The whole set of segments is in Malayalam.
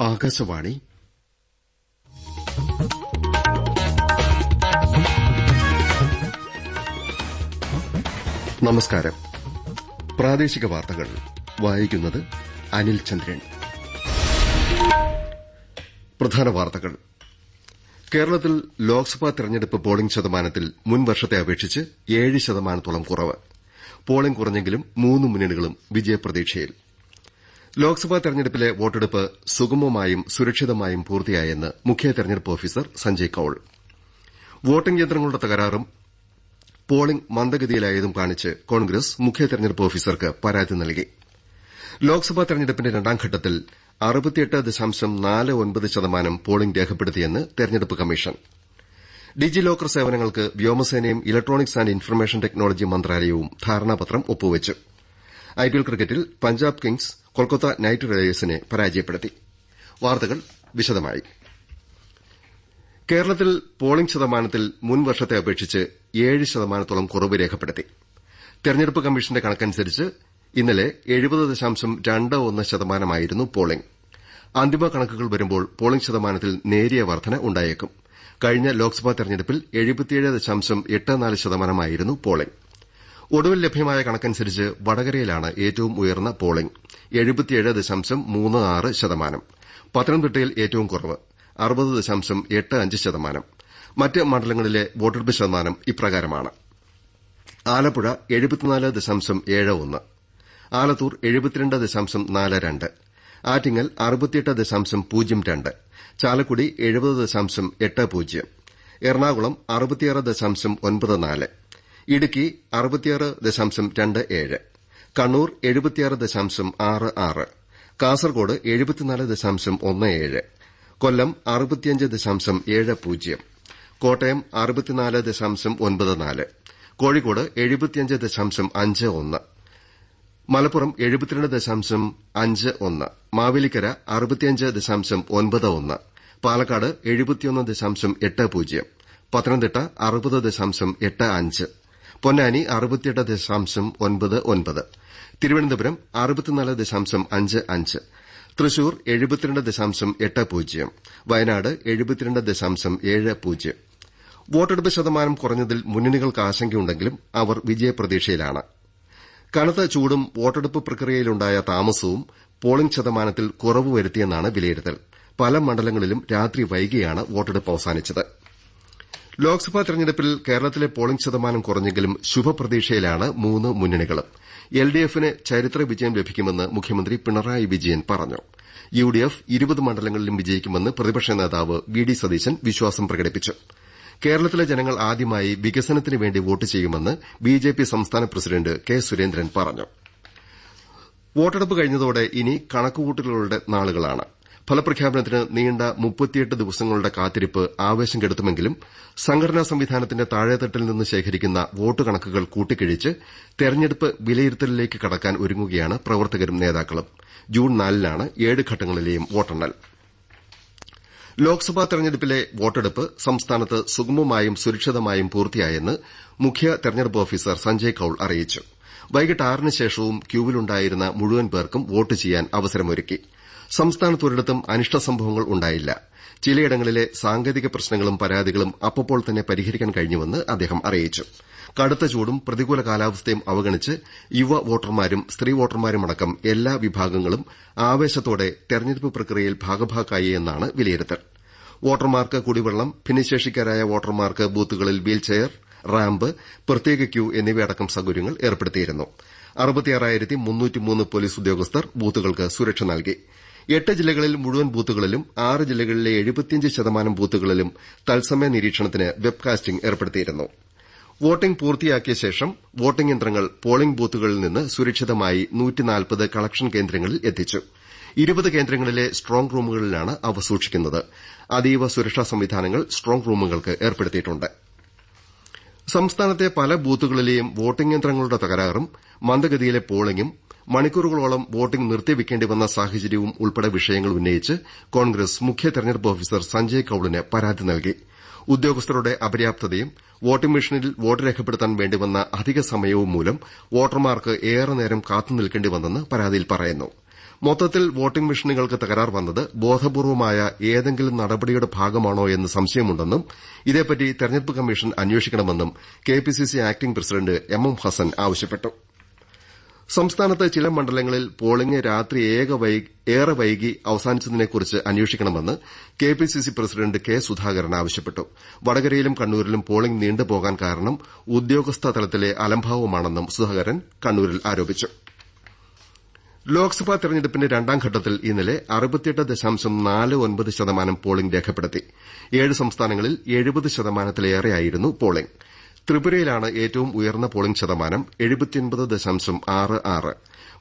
ആകാശവാണി. നമസ്കാരം. പ്രാദേശിക വാർത്തകൾ. വായിക്കുന്നത് അനിൽ ചന്ദ്രൻ. പ്രധാന വാർത്തകൾ. കേരളത്തിൽ ലോക്സഭാ തെരഞ്ഞെടുപ്പ് പോളിംഗ് ശതമാനത്തിൽ മുൻ വർഷത്തെ അപേക്ഷിച്ച് ഏഴ് ശതമാനത്തോളം കുറവ്. പോളിംഗ് കുറഞ്ഞെങ്കിലും മൂന്ന് മുന്നണികളും വിജയപ്രതീക്ഷയിൽ. ലോക്സഭാ തെരഞ്ഞെടുപ്പിലെ വോട്ടെടുപ്പ് സുഗമമായും സുരക്ഷിതമായും പൂർത്തിയായെന്ന് മുഖ്യ തെരഞ്ഞെടുപ്പ് ഓഫീസർ സഞ്ജയ് കൌൾ. വോട്ടിംഗ് യന്ത്രങ്ങളുടെ തകരാറും പോളിംഗ് മന്ദഗതിയിലായതും കാണിച്ച് കോൺഗ്രസ് മുഖ്യ തെരഞ്ഞെടുപ്പ് ഓഫീസർക്ക് പരാതി നൽകി. ലോക്സഭാ തെരഞ്ഞെടുപ്പിന്റെ രണ്ടാംഘട്ടത്തിൽ ശതമാനം പോളിംഗ് രേഖപ്പെടുത്തിയെന്ന് തെരഞ്ഞെടുപ്പ് കമ്മീഷൻ. ഡിജി ലോക്കർ സേവനങ്ങൾക്ക് വ്യോമസേനയും ഇലക്ട്രോണിക്സ് ആന്റ് ഇൻഫർമേഷൻ ടെക്നോളജി മന്ത്രാലയവും ധാരണാപത്രം ഒപ്പുവച്ചു. ഐപിഎൽ ക്രിക്കറ്റിൽ പഞ്ചാബ് കിങ്സ് കൊൽക്കത്ത നൈറ്റ് റൈഡേഴ്സിനെ പരാജയപ്പെടുത്തി. വാർത്തകൾ വിശദമായി. കേരളത്തിൽ പോളിംഗ് ശതമാനത്തിൽ മുൻ വർഷത്തെ അപേക്ഷിച്ച് ഏഴ് ശതമാനത്തോളം കുറവ് രേഖപ്പെടുത്തി. തെരഞ്ഞെടുപ്പ് കമ്മീഷന്റെ കണക്കനുസരിച്ച് ഇന്നലെ എഴുപത് ദശാംശം രണ്ട് ഒന്ന് ശതമാനമായിരുന്നു പോളിംഗ്. അന്തിമ കണക്കുകൾ വരുമ്പോൾ പോളിംഗ് ശതമാനത്തിൽ നേരിയ വർധന ഉണ്ടായേക്കും. കഴിഞ്ഞ ലോക്സഭാ തെരഞ്ഞെടുപ്പിൽ എഴുപത്തിയേഴ് ദശാംശം എട്ട് നാല് ശതമാനമായിരുന്നു പോളിംഗ്. ഒടുവിൽ ലഭ്യമായ കണക്കനുസരിച്ച് വടകരയിലാണ് ഏറ്റവും ഉയർന്ന പോളിംഗ്. പത്തനംതിട്ടയിൽ ഏറ്റവും കുറവ്. ശതമാനം. മറ്റ് മണ്ഡലങ്ങളിലെ വോട്ടെടുപ്പ് ശതമാനം ഇപ്രകാരമാണ്. ആലപ്പുഴ എഴുപത്തിനാല് ദശാംശം ഏഴ് ഒന്ന്. ആലത്തൂർ എഴുപത്തിരണ്ട് ദശാംശം നാല് രണ്ട്. ആറ്റിങ്ങൽ അറുപത്തിയെട്ട് ദശാംശം പൂജ്യം രണ്ട്. ചാലക്കുടി എഴുപത് ദശാംശം എട്ട് പൂജ്യം. എറണാകുളം ഇടുക്കി കണ്ണൂർ കാസർകോട് കൊല്ലം അറുപത്തിയഞ്ച് ദശാംശം ഏഴ് പൂജ്യം. കോട്ടയം അറുപത്തിനാല് ദശാംശം ഒൻപത് നാല്. കോഴിക്കോട് എഴുപത്തിയഞ്ച് ദശാംശം അഞ്ച് ഒന്ന്. മലപ്പുറം എഴുപത്തിരണ്ട് ദശാംശം അഞ്ച് ഒന്ന്. മാവേലിക്കര അറുപത്തിയഞ്ച് ദശാംശം ഒൻപത് ഒന്ന്. പാലക്കാട് എഴുപത്തിയൊന്ന് ദശാംശം എട്ട് പൂജ്യം. പത്തനംതിട്ട പൊന്നാനി അറുപത്തിയെട്ട് ദശാംശം ഒൻപത് ഒൻപത്. തിരുവനന്തപുരം അറുപത്തിനാല് ദശാംശം അഞ്ച് അഞ്ച്. തൃശൂർ എഴുപത്തിരണ്ട് ദശാംശം എട്ട് പൂജ്യം. വയനാട് എഴുപത്തിരണ്ട് ദശാംശം ഏഴ് പൂജ്യം. വോട്ടെടുപ്പ് ശതമാനം കുറഞ്ഞതിൽ മുന്നണികൾക്ക് ആശങ്കയുണ്ടെങ്കിലും അവർ വിജയപ്രതീക്ഷയിലാണ്. കനത്ത ചൂടും വോട്ടെടുപ്പ് പ്രക്രിയയിലുണ്ടായ താമസവും പോളിംഗ് ശതമാനത്തിൽ കുറവ് വരുത്തിയെന്നാണ് വിലയിരുത്തൽ. പല മണ്ഡലങ്ങളിലും രാത്രി വൈകിയാണ് വോട്ടെടുപ്പ് അവസാനിച്ചത്. ലോക്സഭാ തെരഞ്ഞെടുപ്പിൽ കേരളത്തിലെ പോളിംഗ് ശതമാനം കുറഞ്ഞെങ്കിലും ശുഭപ്രതീക്ഷയിലാണ് മൂന്ന് മുന്നണികളും. എൽഡിഎഫിന് ചരിത്ര വിജയം ലഭിക്കുമെന്ന് മുഖ്യമന്ത്രി പിണറായി വിജയൻ പറഞ്ഞു. യുഡിഎഫ് ഇരുപത് മണ്ഡലങ്ങളിലും വിജയിക്കുമെന്ന് പ്രതിപക്ഷ നേതാവ് വി ഡി സതീശൻ വിശ്വാസം പ്രകടിപ്പിച്ചു. കേരളത്തിലെ ജനങ്ങൾ ആദ്യമായി വികസനത്തിന് വേണ്ടി വോട്ട് ചെയ്യുമെന്ന് ബിജെപി സംസ്ഥാന പ്രസിഡന്റ് കെ സുരേന്ദ്രൻ പറഞ്ഞു. വോട്ടെടുപ്പ് കഴിഞ്ഞതോടെ ഇനി കണക്കുകൂട്ടലുകളുടെ നാളുകളാണ്. ഫലപ്രഖ്യാപനത്തിന് നീണ്ട മുപ്പത്തിയെട്ട് ദിവസങ്ങളുടെ കാത്തിരിപ്പ് ആവേശം കെടുത്തുമെങ്കിലും സംഘടനാ സംവിധാനത്തിന്റെ താഴെത്തട്ടിൽ നിന്ന് ശേഖരിക്കുന്ന വോട്ട് കണക്കുകൾ കൂട്ടിക്കിഴിച്ച് തെരഞ്ഞെടുപ്പ് വിലയിരുത്തലിലേക്ക് കടക്കാൻ ഒരുങ്ങുകയാണ് പ്രവർത്തകരും നേതാക്കളും. ജൂൺ നാലിനാണ് ഏഴ് ഘട്ടങ്ങളിലെയും വോട്ടെണ്ണൽ. ലോക്സഭാ തെരഞ്ഞെടുപ്പിലെ വോട്ടെടുപ്പ് സംസ്ഥാനത്ത് സുഗമമായും സുരക്ഷിതമായും പൂർത്തിയായെന്ന് മുഖ്യ തെരഞ്ഞെടുപ്പ് ഓഫീസർ സഞ്ജയ് കൌൾ അറിയിച്ചു. വൈകിട്ട് ആറിന് ശേഷവും ക്യൂവിലുണ്ടായിരുന്ന മുഴുവൻ പേർക്കും വോട്ട് ചെയ്യാൻ അവസരമൊരുക്കി. സംസ്ഥാനത്തൊരിടത്തും അനിഷ്ട സംഭവങ്ങൾ ഉണ്ടായില്ല. ചിലയിടങ്ങളിലെ സാങ്കേതിക പ്രശ്നങ്ങളും പരാതികളും അപ്പോൾ തന്നെ പരിഹരിക്കാൻ കഴിഞ്ഞുവെന്ന് അദ്ദേഹം അറിയിച്ചു. കടുത്ത ചൂടും പ്രതികൂല കാലാവസ്ഥയും അവഗണിച്ച് യുവ വോട്ടർമാരും സ്ത്രീ വോട്ടർമാരുമടക്കം എല്ലാ വിഭാഗങ്ങളും ആവേശത്തോടെ തെരഞ്ഞെടുപ്പ് പ്രക്രിയയിൽ ഭാഗഭാക്കായി എന്നാണ് വിലയിരുത്തൽ. വോട്ടർമാർക്ക് കുടിവെള്ളം ഭിന്നശേഷിക്കാരായ വോട്ടർമാർക്ക് ബൂത്തുകളിൽ വീൽചെയർ റാമ്പ് പ്രത്യേക ക്യൂ എന്നിവയടക്കം സൌകര്യങ്ങൾ ഏർപ്പെടുത്തിയിരുന്നു. പോലീസ് ഉദ്യോഗസ്ഥർ ബൂത്തുകൾക്ക് സുരക്ഷ നൽകി. എട്ട് ജില്ലകളിൽ മുഴുവൻ ബൂത്തുകളിലും ആറ് ജില്ലകളിലെ എഴുപത്തിയഞ്ച് ശതമാനം ബൂത്തുകളിലും തത്സമയ നിരീക്ഷണത്തിന് വെബ്കാസ്റ്റിംഗ് ഏർപ്പെടുത്തിയിരുന്നു. വോട്ടിംഗ് പൂർത്തിയാക്കിയ ശേഷം വോട്ടിംഗ് യന്ത്രങ്ങൾ പോളിംഗ് ബൂത്തുകളിൽ നിന്ന് സുരക്ഷിതമായി കളക്ഷൻ കേന്ദ്രങ്ങളിൽ എത്തിച്ചു. ഇരുപത് കേന്ദ്രങ്ങളിലെ സ്ട്രോങ് റൂമുകളിലാണ് അവ സൂക്ഷിക്കുന്നത്. അതീവ സുരക്ഷാ സംവിധാനങ്ങൾ സ്ട്രോങ് റൂമുകൾക്ക് ഏർപ്പെടുത്തിയിട്ടുണ്ട്. സംസ്ഥാനത്തെ പല ബൂത്തുകളിലെയും വോട്ടിംഗ് യന്ത്രങ്ങളുടെ തകരാറും മന്ദഗതിയിലെ പോളിംഗും മണിക്കൂറുകളോളം വോട്ടിംഗ് നിർത്തിവെക്കേണ്ടി വന്ന സാഹചര്യവും ഉൾപ്പെടെ വിഷയങ്ങൾ ഉന്നയിച്ച് കോൺഗ്രസ് മുഖ്യ തെരഞ്ഞെടുപ്പ് ഓഫീസർ സഞ്ജയ് കൌളിന് പരാതി നൽകി. ഉദ്യോഗസ്ഥരുടെ അപര്യാപ്തതയും വോട്ടിംഗ് മെഷീനിൽ വോട്ട് രേഖപ്പെടുത്താൻ വേണ്ടിവന്ന അധിക സമയവും മൂലം വോട്ടർമാർക്ക് ഏറെ നേരം കാത്തുനിൽക്കേണ്ടി വന്നെന്ന് പരാതിയിൽ പറയുന്നു. മൊത്തത്തിൽ വോട്ടിംഗ് മെഷീനുകൾക്ക് തകരാർ വന്നത് ബോധപൂർവമായ ഏതെങ്കിലും നടപടിയുടെ ഭാഗമാണോ എന്ന് സംശയമുണ്ടെന്നും ഇതേപ്പറ്റി തെരഞ്ഞെടുപ്പ് കമ്മീഷൻ അന്വേഷിക്കണമെന്നും KPCC acting president M M Hassan ആവശ്യപ്പെട്ടു. സംസ്ഥാനത്ത് ചില മണ്ഡലങ്ങളിൽ പോളിംഗ് രാത്രി ഏറെ വൈകി അവസാനിച്ചതിനെക്കുറിച്ച് അന്വേഷിക്കണമെന്ന് കെപിസിസി പ്രസിഡന്റ് കെ സുധാകരൻ ആവശ്യപ്പെട്ടു. വടകരയിലും കണ്ണൂരിലും പോളിംഗ് നീണ്ടുപോകാൻ കാരണം ഉദ്യോഗസ്ഥ തലത്തിലെ അലംഭാവമാണെന്നും സുധാകരൻ കണ്ണൂരിൽ ആരോപിച്ചു. ലോക്സഭാ തെരഞ്ഞെടുപ്പിന്റെ രണ്ടാം ഘട്ടത്തിൽ ഇന്നലെ അറുപത്തിയെട്ട് ദശാംശം നാല് ഒൻപത് ശതമാനം പോളിംഗ് രേഖപ്പെടുത്തി. ഏഴ് സംസ്ഥാനങ്ങളിൽ എഴുപത് ശതമാനത്തിലേറെയായിരുന്നു പോളിംഗ്. ത്രിപുരയിലാണ് ഏറ്റവും ഉയർന്ന പോളിംഗ് ശതമാനം എഴുപത്തിയൊൻപത് ദശാംശം ആറ് ആറ്.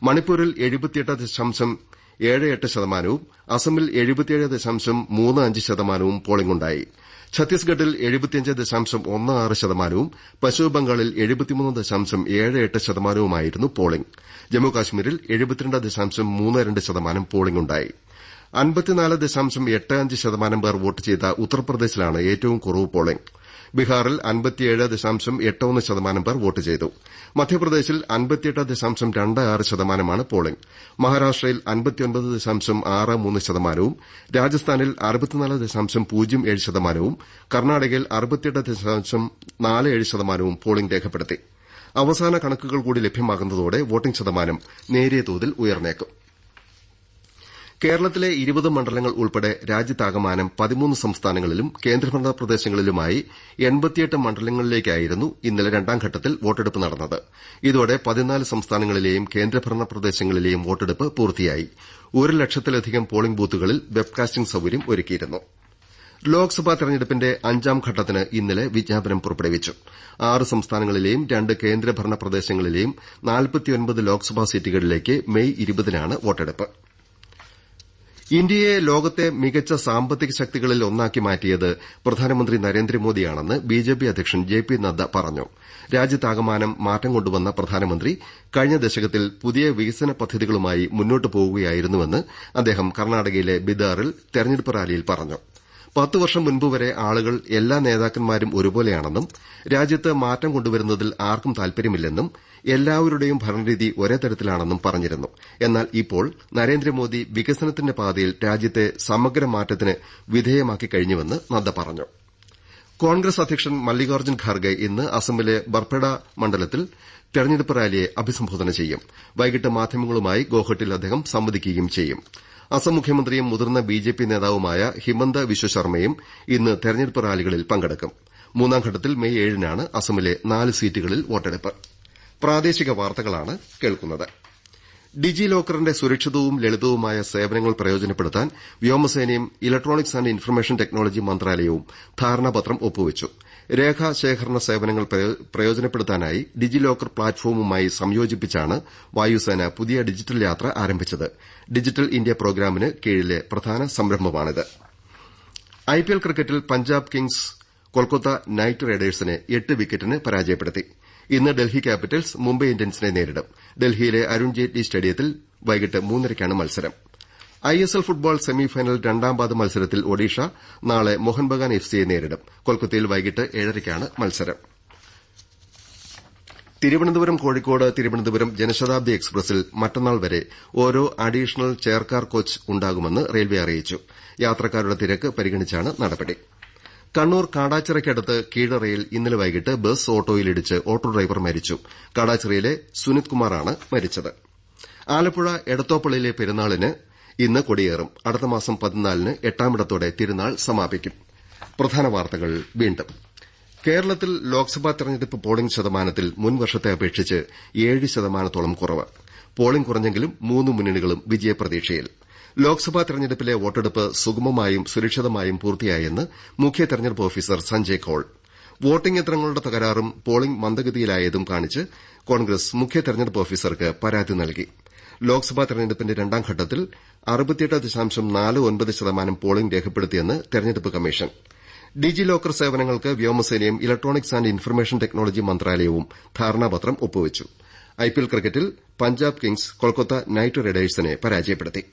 മണിപ്പൂരിൽ എഴുപത്തിയെട്ട് ദശാംശം ഏഴ് എട്ട് ശതമാനവും അസമിൽ എഴുപത്തിയേഴ് ദശാംശം മൂന്ന് അഞ്ച് ശതമാനവും പോളിംഗുണ്ടായി. ഛത്തീസ്ഗഡിൽ എഴുപത്തിയഞ്ച് ദശാംശം ഒന്ന് ആറ് ശതമാനവും പശ്ചിമബംഗാളിൽ ശതമാനവുമായിരുന്നു പോളിംഗ്. ജമ്മുകാശ്മീരിൽ എഴുപത്തിരണ്ട് ദശാംശം മൂന്ന് രണ്ട് ശതമാനം പോളിംഗുണ്ടായി. ശതമാനം പേർ വോട്ട് ചെയ്ത ഉത്തർപ്രദേശിലാണ് ഏറ്റവും കുറവ് പോളിംഗ്. ബീഹാറിൽ അൻപത്തിയേഴ് ദശാംശം എട്ടൊന്ന് ശതമാനം പേർ വോട്ട് ചെയ്തു. മധ്യപ്രദേശിൽ അൻപത്തിയെട്ട് ദശാംശം രണ്ട് ആറ് ശതമാനമാണ് പോളിംഗ്. മഹാരാഷ്ട്രയിൽ അൻപത്തിയൊൻപത് ദശാംശം ആറ് മൂന്ന് ശതമാനവും രാജസ്ഥാനിൽ അറുപത്തിനാല് ദശാംശം പൂജ്യം ഏഴ് ശതമാനവും കർണാടകയിൽ അറുപത്തിയെട്ട് ദശാംശം നാല് ഏഴ് ശതമാനവും പോളിംഗ് രേഖപ്പെടുത്തി. അവസാന കണക്കുകൾ കൂടി ലഭ്യമാകുന്നതോടെ വോട്ടിംഗ് ശതമാനം നേരിയ തോതിൽ ഉയർന്നേക്കും. കേരളത്തിലെ ഇരുപത് മണ്ഡലങ്ങൾ ഉൾപ്പെടെ രാജ്യത്താകമാനം പതിമൂന്ന് സംസ്ഥാനങ്ങളിലും കേന്ദ്രഭരണ പ്രദേശങ്ങളിലുമായി എൺപത്തിയെട്ട് മണ്ഡലങ്ങളിലേക്കായിരുന്നു ഇന്നലെ രണ്ടാം ഘട്ടത്തിൽ വോട്ടെടുപ്പ് നടന്നത്. ഇതോടെ പതിനാല് സംസ്ഥാനങ്ങളിലെയും കേന്ദ്രഭരണ പ്രദേശങ്ങളിലെയും വോട്ടെടുപ്പ് പൂർത്തിയായി. ഒരു ലക്ഷത്തിലധികം പോളിംഗ് ബൂത്തുകളിൽ വെബ്കാസ്റ്റിംഗ് സൌകര്യം ഒരുക്കിയിരുന്നു. ലോക്സഭാ തെരഞ്ഞെടുപ്പിന്റെ അഞ്ചാം ഘട്ടത്തിന് ഇന്നലെ വിജ്ഞാപനം പുറപ്പെടുവിച്ചു. ആറ് സംസ്ഥാനങ്ങളിലെയും രണ്ട് കേന്ദ്രഭരണ പ്രദേശങ്ങളിലെയും ലോക്സഭാ സീറ്റുകളിലേക്ക് മെയ് വോട്ടെടുപ്പ്. ഇന്ത്യയെ ലോകത്തെ മികച്ച സാമ്പത്തിക ശക്തികളിൽ ഒന്നാക്കി മാറ്റിയത് പ്രധാനമന്ത്രി നരേന്ദ്രമോദിയാണെന്ന് ബിജെപി അധ്യക്ഷൻ ജെ പി നദ്ദ പറഞ്ഞു. രാജ്യത്താകമാനം മാറ്റം കൊണ്ടുവന്ന പ്രധാനമന്ത്രി കഴിഞ്ഞ ദശകത്തിൽ പുതിയ വികസന പദ്ധതികളുമായി മുന്നോട്ട് പോകുകയായിരുന്നുവെന്ന് അദ്ദേഹം കർണാടകയിലെ ബിദാറിൽ തെരഞ്ഞെടുപ്പ് റാലിയിൽ പറഞ്ഞു. പത്ത് വർഷം മുൻപ് വരെ ആളുകൾ എല്ലാ നേതാക്കന്മാരും ഒരുപോലെയാണെന്നും രാജ്യത്ത് മാറ്റം കൊണ്ടുവരുന്നതിൽ ആർക്കും താൽപര്യമില്ലെന്നും എല്ലാവരുടെയും ഭരണരീതി ഒരേ തരത്തിലാണെന്നും പറഞ്ഞിരുന്നു. എന്നാൽ ഇപ്പോൾ നരേന്ദ്രമോദി വികസനത്തിന്റെ പാതയിൽ രാജ്യത്തെ സമഗ്ര മാറ്റത്തിന് വിധേയമാക്കി കഴിഞ്ഞുവെന്ന് നദ്ദ പറഞ്ഞു. കോൺഗ്രസ് അധ്യക്ഷൻ മല്ലികാർജുൻ ഖാർഗെ ഇന്ന് അസമിലെ ബർപ്പേഡ മണ്ഡലത്തിൽ തെരഞ്ഞെടുപ്പ് റാലിയെ അഭിസംബോധന ചെയ്യും. വൈകിട്ട് മാധ്യമങ്ങളുമായി ഗോഹട്ടിൽ അദ്ദേഹം സംവദിക്കുകയും ചെയ്യും. അസം മുഖ്യമന്ത്രിയും മുതിർന്ന ബിജെപി നേതാവുമായ ഹിമന്ത വിശ്വശർമ്മയും ഇന്ന് തെരഞ്ഞെടുപ്പ് റാലികളിൽ പങ്കെടുക്കും. മൂന്നാം ഘട്ടത്തിൽ മെയ് ഏഴിനാണ് അസമിലെ നാല് സീറ്റുകളിൽ വോട്ടെടുപ്പ്. പ്രാദേശിക വാർത്തകളാണ് കേൾക്കുന്നത്. ഡിജി ലോക്കറിന്റെ സുരക്ഷിതവും ലളിതവുമായ സേവനങ്ങൾ പ്രയോജനപ്പെടുത്താൻ വ്യോമസേനയും ഇലക്ട്രോണിക്സ് ആന്റ് ഇൻഫർമേഷൻ ടെക്നോളജി മന്ത്രാലയവും ധാരണാപത്രം ഒപ്പുവച്ചു. രേഖാ ശേഖരണ സേവനങ്ങൾ പ്രയോജനപ്പെടുത്താനായി ഡിജി ലോക്കർ പ്ലാറ്റ്ഫോമുമായി സംയോജിപ്പിച്ചാണ് വായുസേന പുതിയ ഡിജിറ്റൽ യാത്ര ആരംഭിച്ചത്. ഡിജിറ്റൽ ഇന്ത്യ പ്രോഗ്രാമിന് കീഴിലെ പ്രധാന സംരംഭമാണിത്. ഐപിഎൽ ക്രിക്കറ്റിൽ പഞ്ചാബ് കിങ്സ് കൊൽക്കത്ത നൈറ്റ് റൈഡേഴ്സിനെ എട്ട് വിക്കറ്റിന് പരാജയപ്പെടുത്തി. ഇന്ന് ഡൽഹി ക്യാപിറ്റൽസ് മുംബൈ ഇന്ത്യൻസിനെ നേരിടും. ഡൽഹിയിലെ അരുൺ ജെയ്റ്റ്ലി സ്റ്റേഡിയത്തിൽ വൈകിട്ട് മൂന്നരയ്ക്കാണ് മത്സരം. ഐഎസ്എൽ ഫുട്ബോൾ സെമിഫൈനൽ രണ്ടാം പാദ മത്സരത്തിൽ ഒഡീഷ നാളെ മോഹൻ ബഗാൻ എഫ്സിയെ നേരിടും. കൊൽക്കത്തയിൽ വൈകിട്ട് ഏഴരയ്ക്കാണ് മത്സരം. തിരുവനന്തപുരം കോഴിക്കോട് തിരുവനന്തപുരം ജനശതാബ്ദി എക്സ്പ്രസിൽ മറ്റന്നാൾ വരെ ഓരോ അഡീഷണൽ ചെയർകാർ കോച്ച് ഉണ്ടാകുമെന്ന് റെയിൽവേ അറിയിച്ചു. യാത്രക്കാരുടെ തിരക്ക് പരിഗണിച്ചാണ് നടപടി. കണ്ണൂർ കാടാച്ചിറയ്ക്കടുത്ത് കീഴറയിൽ ഇന്നലെ വൈകിട്ട് ബസ് ഓട്ടോയിലിടിച്ച് ഓട്ടോ ഡ്രൈവർ മരിച്ചു. കാടാച്ചിറയിലെ സുനിത് കുമാറാണ് മരിച്ചത്. ആലപ്പുഴ എടത്തോപ്പള്ളിയിലെ പെരുന്നാളിന് ഇന്ന് കൊടിയേറും. അടുത്ത മാസം പതിനാലിന് എട്ടാമിടത്തോടെ തിരുനാൾ സമാപിക്കും. പ്രധാന വാർത്തകൾ വീണ്ടും. കേരളത്തിൽ ലോക്സഭാ തെരഞ്ഞെടുപ്പ് പോളിംഗ് ശതമാനത്തിൽ മുൻവർഷത്തെ അപേക്ഷിച്ച് ഏഴ് ശതമാനത്തോളം കുറവ്. പോളിംഗ് കുറഞ്ഞെങ്കിലും മൂന്ന് മുന്നണികളും വിജയപ്രതീക്ഷയിൽ. ലോക്സഭാ തെരഞ്ഞെടുപ്പിലെ വോട്ടെടുപ്പ് സുഗമമായും സുരക്ഷിതമായും പൂർത്തിയായെന്ന് മുഖ്യ തെരഞ്ഞെടുപ്പ് ഓഫീസർ സഞ്ജയ് കോൾ. വോട്ടിംഗ് യന്ത്രങ്ങളുടെ തകരാറും പോളിംഗ് മന്ദഗതിയിലായതും കാണിച്ച് കോൺഗ്രസ് മുഖ്യ തെരഞ്ഞെടുപ്പ് ഓഫീസർക്ക് പരാതി നൽകി. ലോക്സഭാ തെരഞ്ഞെടുപ്പിന്റെ രണ്ടാം ഘട്ടത്തിൽ ശതമാനം പോളിംഗ് രേഖപ്പെടുത്തിയെന്ന് തെരഞ്ഞെടുപ്പ് കമ്മീഷൻ. ഡിജി ലോക്കർ സേവനങ്ങൾക്ക് വ്യോമസേനയും ഇലക്ട്രോണിക്സ് ആന്റ് ഇൻഫർമേഷൻ ടെക്നോളജി മന്ത്രാലയവും ധാരണാപത്രം ഒപ്പുവച്ചു. ഐപിഎൽ ക്രിക്കറ്റിൽ പഞ്ചാബ് കിങ്സ് കൊൽക്കത്ത നൈറ്റ് റൈഡേഴ്സിനെ പരാജയപ്പെടുത്തി.